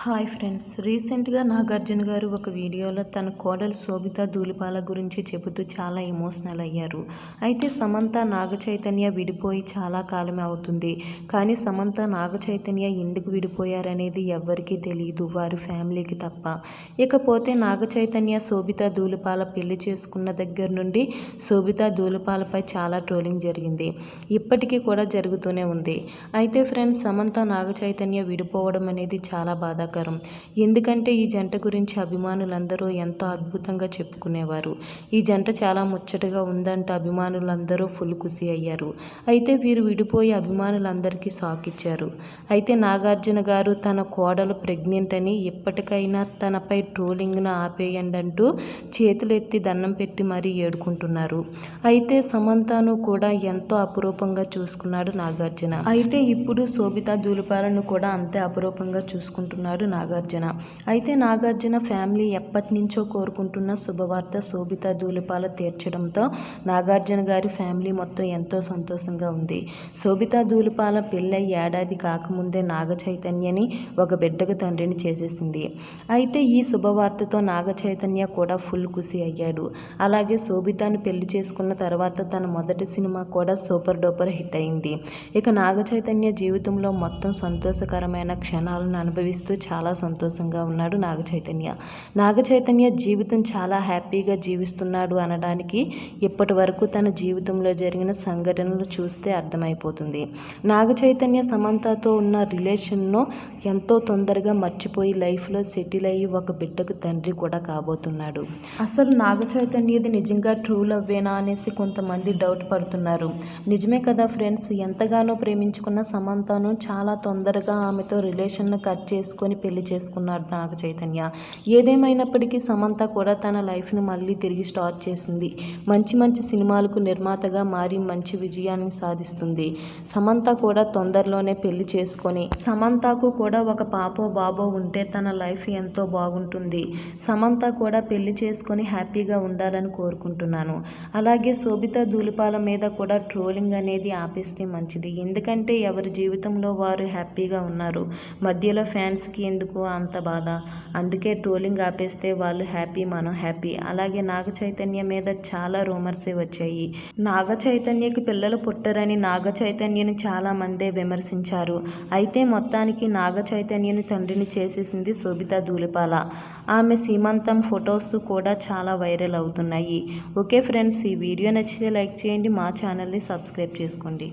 Hi friends రీసెంట్గా నాగార్జున గారు ఒక వీడియోలో తన కోడలు శోభిత ధూళిపాల గురించి చెబుతూ చాలా ఎమోషనల్ అయ్యారు. అయితే సమంత నాగ చైతన్య విడిపోయి చాలా కాలమే అవుతుంది. కానీ సమంత నాగ చైతన్య ఎందుకు విడిపోయారనేది ఎవ్వరికీ తెలియదు వారి ఫ్యామిలీకి తప్ప. ఇకపోతే నాగ చైతన్య శోభిత ధూళిపాల పెళ్ళి చేసుకున్న దగ్గర నుండి శోభిత ధూళిపాలపై చాలా ట్రోలింగ్ జరిగింది. ఇప్పటికీ కూడా జరుగుతూనే ఉంది. అయితే ఫ్రెండ్స్ సమంత నాగ చైతన్య విడిపోవడం అనేది చాలా బాధ కళాకారం ఎందుకంటే ఈ జంట గురించి అభిమానులందరూ ఎంతో అద్భుతంగా చెప్పుకునేవారు. ఈ జంట చాలా ముచ్చటగా ఉందంటూ అభిమానులందరూ ఫుల్ ఖుషి అయ్యారు. అయితే వీరు విడిపోయి అభిమానులందరికీ షాక్ ఇచ్చారు అయితే నాగార్జున గారు తన కోడలు ప్రెగ్నెంట్ అని ఎప్పటికైనా తనపై ట్రోలింగ్ను ఆపేయండి అంటూ చేతులెత్తి దండం పెట్టి మరీ ఏడుకుంటున్నారు. అయితే సమంతను కూడా ఎంతో అపురూపంగా చూసుకున్నాడు నాగార్జున. అయితే ఇప్పుడు శోభిత దూలిపాలను కూడా అంతే అపురూపంగా చూసుకుంటున్నాడు నాగార్జున. అయితే నాగార్జున ఫ్యామిలీ ఎప్పటి నుంచో కోరుకుంటున్న శుభవార్త శోభిత ధూళిపాల తీర్చడంతో నాగార్జున గారి ఫ్యామిలీ మొత్తం ఎంతో సంతోషంగా ఉంది. శోభిత ధూళిపాల పెళ్ళై ఏడాది కాకముందే నాగ చైతన్యని ఒక బిడ్డకు తండ్రిని చేసేసింది. అయితే ఈ శుభవార్తతో నాగ చైతన్య కూడా ఫుల్ ఖుషి అయ్యాడు. అలాగే శోభితాను పెళ్ళి చేసుకున్న తర్వాత తన మొదటి సినిమా కూడా సూపర్ డూపర్ హిట్ అయింది. ఇక నాగ చైతన్య జీవితంలో మొత్తం సంతోషకరమైన క్షణాలను అనుభవిస్తూ చాలా సంతోషంగా ఉన్నాడు నాగ చైతన్య. నాగ చైతన్య జీవితం చాలా హ్యాపీగా జీవిస్తున్నాడు అనడానికి ఇప్పటి వరకు తన జీవితంలో జరిగిన సంఘటనలు చూస్తే అర్థమైపోతుంది. నాగ చైతన్య సమంతతో ఉన్న రిలేషన్ను ఎంతో తొందరగా మర్చిపోయి లైఫ్లో సెటిల్ అయ్యి ఒక బిడ్డకు తండ్రి కూడా కాబోతున్నాడు. అసలు నాగ చైతన్యది నిజంగా ట్రూ లవ్వేనా అనేసి కొంతమంది డౌట్ పడుతున్నారు. నిజమే కదా ఫ్రెండ్స్ ఎంతగానో ప్రేమించుకున్న సమంతను చాలా తొందరగా ఆమెతో రిలేషన్ను కట్ చేసుకొని పెళ్ళి చేసుకున్నాడు నాగ చైతన్య. ఏదేమైనప్పటికీ సమంత కూడా తన లైఫ్ని మళ్ళీ తిరిగి స్టార్ట్ చేసింది. మంచి మంచి సినిమాలకు నిర్మాతగా మారి మంచి విజయాన్ని సాధిస్తుంది. సమంత కూడా తొందరలోనే పెళ్ళి చేసుకొని సమంతకు కూడా ఒక పాపో బాబో ఉంటే తన లైఫ్ ఎంతో బాగుంటుంది. సమంత కూడా పెళ్ళి చేసుకొని హ్యాపీగా ఉండాలని కోరుకుంటున్నాను. అలాగే శోభిత దూలిపాల మీద కూడా ట్రోలింగ్ అనేది ఆపేస్తే మంచిది. ఎందుకంటే ఎవరి జీవితంలో వారు హ్యాపీగా ఉన్నారు. మధ్యలో ఫ్యాన్స్కి ఎందుకు అంత బాధ? అందుకే ట్రోలింగ్ ఆపేస్తే వాళ్ళు హ్యాపీ మనం హ్యాపీ. అలాగే నాగ చైతన్య మీద చాలా రూమర్సే వచ్చాయి. నాగ చైతన్యకి పిల్లలు పుట్టరని నాగ చైతన్యని చాలా మందే విమర్శించారు. అయితే మొత్తానికి నాగ చైతన్యని తండ్రిని చేసేసింది శోభిత దూలిపాల. ఆమె సీమంతం ఫొటోస్ కూడా చాలా వైరల్ అవుతున్నాయి. ఓకే ఫ్రెండ్స్ ఈ వీడియో నచ్చితే లైక్ చేయండి మా ఛానల్ని సబ్స్క్రైబ్ చేసుకోండి.